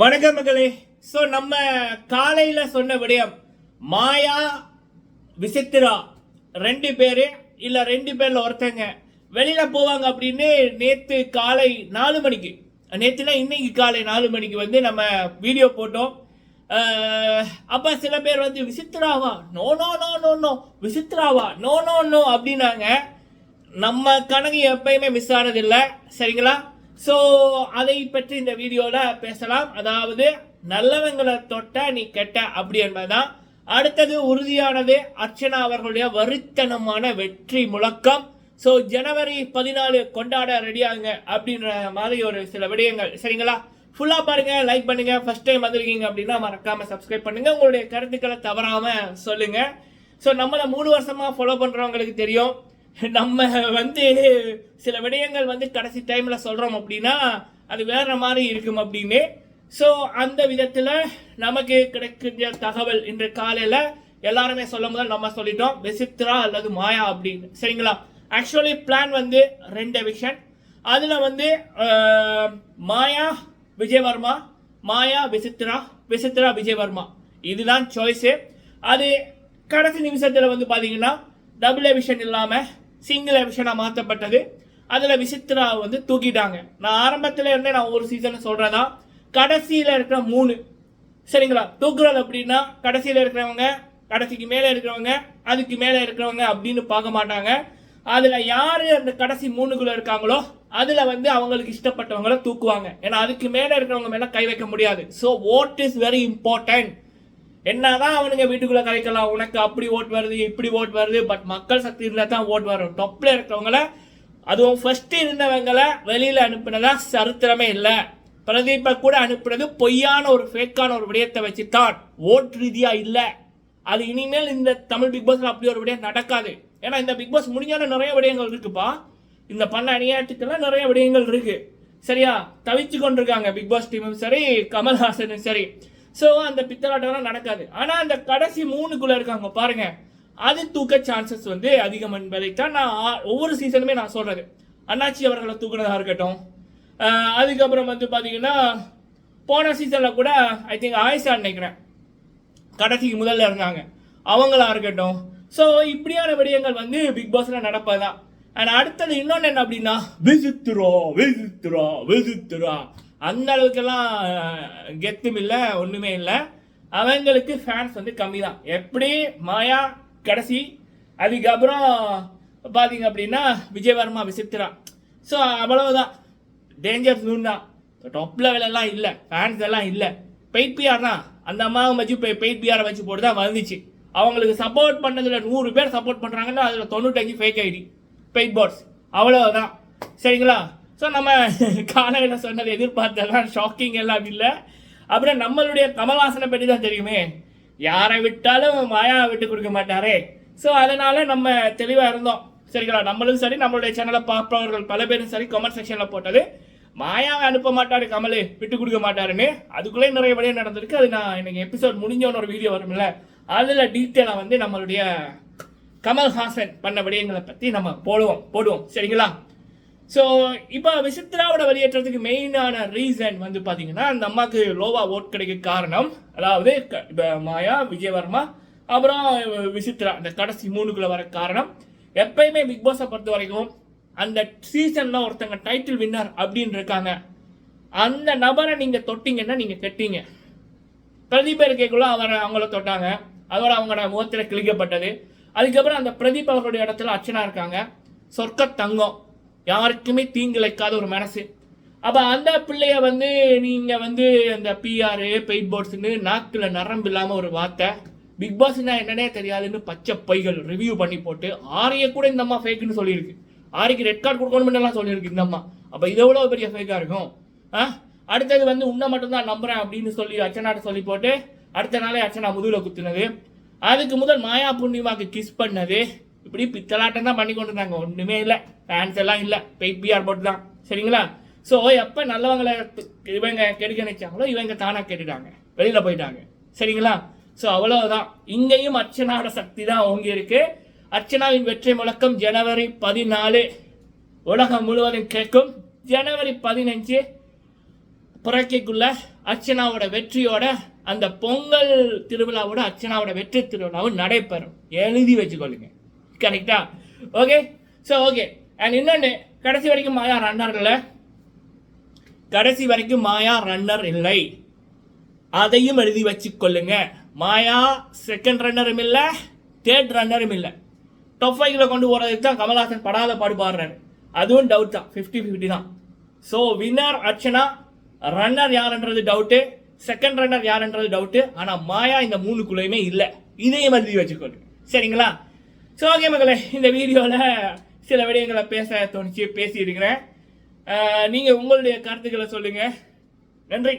வணக்கம் மகளே ஸோ நம்ம காலையில் சொன்ன விடயம் மாயா விசித்திரா ரெண்டு பேர் இல்லை ரெண்டு பேரில் ஒருத்தங்க வெளியில் போவாங்க அப்படின்னு நேற்று காலை நாலு மணிக்கு நேற்றுனா இன்னைக்கு காலை நாலு மணிக்கு வந்து நம்ம வீடியோ போட்டோம். அப்போ சில பேர் வந்து விசித்ராவா no no no no no விசித்ராவா no no no அப்படின்னாங்க. நம்ம கணக்கு எப்பயுமே மிஸ் ஆனதில்லை. சரிங்களா? ஸோ அதை பற்றி இந்த வீடியோவில் பேசலாம். அதாவது நல்லவங்களை தொட்ட நீ கெட்ட அப்படி என்பதுதான். அடுத்தது உறுதியானது அர்ச்சனா அவர்களுடைய வருத்தனமான வெற்றி முழக்கம். ஸோ ஜனவரி பதினாலு கொண்டாட ரெடியாகுங்க அப்படின்ற மாதிரி ஒரு சில விடயங்கள். சரிங்களா? ஃபுல்லாக பாருங்கள் லைக் பண்ணுங்க. ஃபஸ்ட் டைம் வந்துருக்கீங்க அப்படின்னா மறக்காம சப்ஸ்கிரைப் பண்ணுங்க. உங்களுடைய கருத்துக்களை தவறாமல் சொல்லுங்கள் ஸோ நம்மளை மூணு வருஷமாக ஃபாலோ பண்ணுறவங்களுக்கு தெரியும். நம்ம வந்து சில விடயங்கள் வந்து கடைசி டைமில் சொல்கிறோம் அப்படின்னா அது வேறு மாதிரி இருக்கும் அப்படின்னு. ஸோ அந்த விதத்தில் நமக்கு கிடைக்கிற தகவல் இன்று காலையில் எல்லாருமே சொல்லும் போது நம்ம சொல்லிட்டோம் விசித்ரா அல்லது மாயா அப்படின்னு. சரிங்களா? ஆக்சுவலி பிளான் வந்து ரெண்டு விஷன் அதில் வந்து மாயா விஜயவர்மா மாயா விசித்ரா விசித்ரா விஜயவர்மா. இதுதான் சாய்ஸு அது கடைசி நிமிஷத்தில் வந்து பார்த்தீங்கன்னா டபுள் எவிஷன் இல்லாமல் சிங்கிள் எபிசோடாக மாற்றப்பட்டது அதில் விசித்ரா வந்து தூக்கிட்டாங்க. நான் ஆரம்பத்தில் இருந்தே நான் ஒரு சீசன் சொல்கிறதா கடைசியில் இருக்கிற மூணு. சரிங்களா? தூக்குறது அப்படின்னா கடைசியில் இருக்கிறவங்க கடைசிக்கு மேலே இருக்கிறவங்க அதுக்கு மேலே இருக்கிறவங்க அப்படின்னு பார்க்க மாட்டாங்க. அதில் யார் அந்த கடைசி மூணுக்குள்ளே இருக்காங்களோ அதில் வந்து அவங்களுக்கு இஷ்டப்பட்டவங்கள தூக்குவாங்க. ஏன்னா அதுக்கு மேலே இருக்கிறவங்க மேலே கை வைக்க முடியாது. So vote is very important என்னதான் அவனுங்க வீட்டுக்குள்ள கலைக்கலாம். உனக்கு அப்படி ஓட் வருது இப்படி ஓட் வருது பட் மக்கள் சக்தி இருந்தால் தான் ஓட் வரும். டொப்பில் இருக்கிறவங்கள அதுவும் ஃபர்ஸ்ட் இருந்தவங்களை வெளியில் அனுப்பினதா சரித்திரமே இல்லை. பிரதீப கூட அனுப்பினது பொய்யான ஒரு ஃபேக்கான ஒரு விடயத்தை வச்சு தான் ஓட் ரீதியாக இல்லை. அது இனிமேல் இந்த தமிழ் பிக் பாஸில் அப்படி ஒரு விடயம் நடக்காது. ஏன்னா இந்த பிக் பாஸ் முடிஞ்சான நிறைய விடயங்கள் இருக்குப்பா. இந்த பண்ண அணியாட்டுக்கெல்லாம் நிறைய விடயங்கள் இருக்கு. சரியா? தவிச்சு கொண்டிருக்காங்க பிக் பாஸ் டீமும் சரி கமல்ஹாசனும் சரி. ஸோ அந்த பித்தலாட்டம்லாம் நடக்காது. ஆனால் அந்த கடைசி மூணுக்குள்ளே இருக்காங்க பாருங்க. அது தூக்க சான்சஸ் வந்து அதிகம் என்பதைத்தான் நான் ஒவ்வொரு சீசனுமே நான் சொல்கிறது அண்ணாச்சி அவர்களை தூக்குனதாக இருக்கட்டும். அதுக்கப்புறம் வந்து பார்த்தீங்கன்னா போன சீசனில் கூட ஐ திங்க் ஆயிஷா நினைக்கிறேன். கடைசிக்கு முதல்ல இருந்தாங்க. அவங்களா இருக்கட்டும். ஸோ இப்படியான விடயங்கள் வந்து பிக் பாஸில் நடப்பதுதான். அண்ட் அடுத்தது இன்னொன்று என்ன அப்படின்னா விசித்துரோ விசித்துரோ விசித்துரா. அந்த அளவுக்கெல்லாம் கெத்தும் இல்லை ஒன்றுமே இல்லை. அவங்களுக்கு ஃபேன்ஸ் வந்து கம்மி தான் எப்படி? மாயா கடைசி. அதுக்கப்புறம் பார்த்தீங்க அப்படின்னா விஜயவர்மா விசித்ரா ஸோ அவ்வளவுதான். டேஞ்சர் ஜூன் தான். டாப் லெவலெல்லாம் இல்லை. ஃபேன்ஸ் எல்லாம் இல்லை. பெயிட் பிஆர் தான். அந்த அம்மாவை வச்சு பெயிட் பிஆரை வச்சு போட்டு தான் வந்துச்சு அவங்களுக்கு சப்போர்ட் பண்ணதில் நூறு பேர் சப்போர்ட் பண்ணுறாங்கன்னா அதில் தொண்ணூத்தஞ்சு ஃபேக் ஐடி பெயிட் பாட்ஸ் அவ்வளோதான் சரிங்களா? ஸோ நம்ம காலையில் சொன்னது எதிர்பார்த்தெல்லாம் ஷாக்கிங் எல்லாம் இல்லை. அப்புறம் நம்மளுடைய கமல்ஹாசனை பற்றி தான் தெரியுமே. யாரை விட்டாலும் மாயா விட்டு கொடுக்க மாட்டாரே. ஸோ அதனால் நம்ம தெளிவாக இருந்தோம். சரிங்களா? நம்மளும் சரி நம்மளுடைய சேனலை பார்ப்பவர்கள் பல பேரும் சரி கமெண்ட் செக்ஷனில் போட்டது. மாயாவை அனுப்ப மாட்டாரு கமல் விட்டு கொடுக்க மாட்டாருன்னு. அதுக்குள்ளே நிறைய விடயம் நடந்திருக்கு. அது நான் எனக்கு எபிசோட் முடிஞ்சோன்னு ஒரு வீடியோ வரும்ல. அதில் டீட்டெயிலாக வந்து நம்மளுடைய கமல்ஹாசன் பண்ண விடயங்களை பற்றி நம்ம போடுவோம். போடுவோம். சரிங்களா? ஸோ இப்போ விசித்ராவோட வெளியேற்றத்துக்கு மெயினான ரீசன் வந்து பார்த்தீங்கன்னா அந்த அம்மாவுக்கு லோவா ஓட் கிடைக்க காரணம் அதாவது க- மாயா விஜயவர்மா அப்புறம் விசித்ரா இந்த கடைசி மூணுக்குள்ள வர காரணம். எப்பயுமே பிக் பாஸை பொறுத்த வரைக்கும் அந்த சீசன்ல ஒருத்தங்க டைட்டில் வின்னர் அப்படின்னு இருக்காங்க. அந்த நபரை நீங்க தொட்டீங்கன்னா நீங்க கெட்டீங்க. பிரதீப் இருக்கைக்குள்ள அவரை அவங்கள தொட்டாங்க. அதோட அவங்களோட முகத்தில் கிழிக்கப்பட்டது. அதுக்கப்புறம் அந்த பிரதீப் அவர்களுடைய இடத்துல அர்ச்சனா இருக்காங்க. சொர்க்க தங்கம். யாருக்குமே தீங்கிழைக்காத ஒரு மனசு. அப்போ அந்த பிள்ளைய வந்து நீங்கள் வந்து அந்த பிஆர் பெயிட் போர்ட்ஸ்னு நாக்கில் நரம்பு இல்லாமல் ஒரு வார்த்தை. பிக் பாஸ்னா என்னன்னே தெரியாதுன்னு பச்சை பைகள் ரிவ்யூ பண்ணி போட்டு ஆரிய கூட இந்த அம்மா ஃபேக்குன்னு சொல்லியிருக்கு. ஆரிக்கு ரெட் கார்டு கொடுக்கணும்னு எல்லாம் சொல்லியிருக்கு இந்த அம்மா. அப்போ இது எவ்வளோ பெரிய ஃபேக்காக இருக்கும்? ஆ? அடுத்தது வந்து உன்னை மட்டும்தான் நம்புறேன் அப்படின்னு சொல்லி அர்ச்சனாட்ட சொல்லி போட்டு அடுத்த நாளே அர்ச்சனா முதுகில் குத்துனது. அதுக்கு முதல் மாயா பூர்ணிமாக்கு கிஸ் பண்ணது. இப்படி பித்தலாட்டம் தான் பண்ணி கொண்டு இருந்தாங்க ஒன்றுமே இல்லை. ஃபேன்ஸ் எல்லாம் இல்லை. பெயிட் பிஆர் போட்டு தான். சரிங்களா? ஸோ எப்போ நல்லவங்களை இவங்க கெடுக்க நினைச்சாங்களோ இவங்க தானாக கேட்டுட்டாங்க வெளியில் போயிட்டாங்க. சரிங்களா? ஸோ அவ்வளோதான் இங்கேயும் அர்ச்சனாவோட சக்தி தான் ஓங்கி இருக்கு. அர்ச்சனாவின் வெற்றி முழக்கம் ஜனவரி பதினாலு. உலகம் முழுவதும் கேட்கும். ஜனவரி பதினஞ்சு புறக்கைக்குள்ள அர்ச்சனாவோட வெற்றியோட அந்த பொங்கல் திருவிழாவோட அர்ச்சனாவோட வெற்றி திருவிழாவும் நடைபெறும். எழுதி வச்சுக்கொள்ளுங்க. கரெக்டா ஓகே ஸோ ஓகே அண்ட் இன்னொன்று கடைசி வரைக்கும் மாயா ரன்னர் இல்லை கடைசி வரைக்கும் மாயா ரன்னர் இல்லை. அதையும் எழுதி வச்சுக்கொள்ளுங்க மாயா செகண்ட் ரன்னரும் இல்லை தேர்ட் ரன்னரும் இல்லை. டாப் ஃபைவ்ல கொண்டு போகிறதுக்கு தான் கமல்ஹாசன் படாத பாடு பாடுறாரு அதுவும் டவுட் தான். ஃபிஃப்டி ஃபிஃப்டி தான் ஸோ வின்னர் அர்ச்சனா ரன்னர் யாருன்றது டவுட்டு செகண்ட் ரன்னர் யாருன்றது டவுட்டு ஆனால் மாயா இந்த மூணுக்குள்ளேயுமே இல்லை. இதையும் எழுதி வச்சுக்கொள்ளு சரிங்களா? ஸோ ஓகே மக்களே இந்த வீடியோவில் சில விடயங்களை பேச தோணிச்சு பேசியிருக்கிறேன். நீங்கள் உங்களுடைய கருத்துக்களை சொல்லுங்கள் நன்றி.